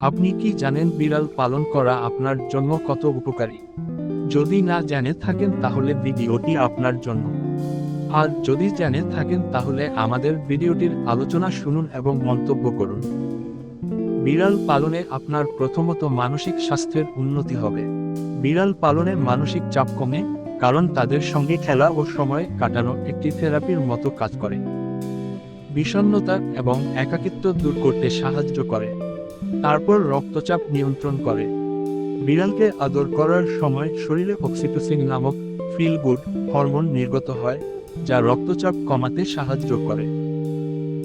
আপনি কি জানেন বিড়াল পালন করা আপনার জন্য কত উপকারী? যদি না জেনে থাকেন তাহলে ভিডিওটি আপনার জন্য। আর যদি জেনে থাকেন তাহলে আমাদের ভিডিওটির আলোচনা শুনুন এবং মন্তব্য করুন। বিড়াল পালনে আপনার প্রথমত মানসিক স্বাস্থ্যের উন্নতি হবে। বিড়াল পালনে মানসিক চাপ কমে, কারণ তাদের সঙ্গে খেলা ও সময় কাটানো একটি থেরাপির মতো কাজ করে। বিষণ্ণতা এবং একাকিত্ব দূর করতে সাহায্য করে। তারপর রক্তচাপ নিয়ন্ত্রণ করে। বিড়ালকে আদর করার সময় শরীরে অক্সিটোসিন নামক ফিল গুড হরমোন নির্গত হয়, যা রক্তচাপ কমাতে সাহায্য করে।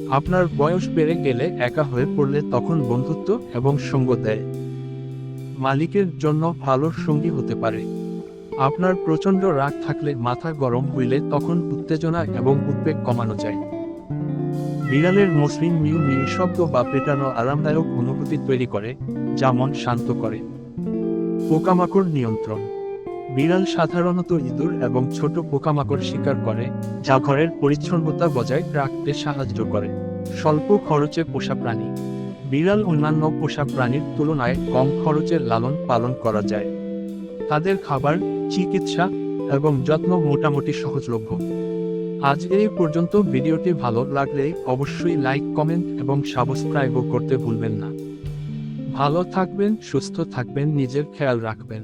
আপনার বয়স বেড়ে গেলে একা হয়ে পড়লে তখন বন্ধুত্ব এবং সঙ্গ দেয়। মালিকের জন্য ভালো সঙ্গী হতে পারে। আপনার প্রচণ্ড রাগ থাকলে মাথা গরম হইলে তখন উত্তেজনা এবং উদ্বেগ কমানো যায়। বিড়ালের মসৃণ মিউ মিউ শব্দ বা পেটানো আরামদায়ক অনুভূতি তৈরি করে, যা মন শান্ত করে। পোকামাকড় নিয়ন্ত্রণ। বিড়াল সাধারণত ইঁদুর এবং ছোট পোকামাকড় শিকার করে, যা ঘরের পরিচ্ছন্নতা বজায় রাখতে সাহায্য করে। স্বল্প খরচে পোষা প্রাণী। বিড়াল অন্যান্য পোষা প্রাণীর তুলনায় কম খরচে লালন পালন করা যায়। তাদের খাবার, চিকিৎসা এবং যত্ন মোটামুটি সহজলভ্য। আজ এই পর্যন্ত ভিডিওটি ভালো লাগলে অবশ্যই লাইক, কমেন্ট এবং সাবস্ক্রাইবও করতে ভুলবেন না। ভালো থাকবেন, সুস্থ থাকবেন, নিজের খেয়াল রাখবেন।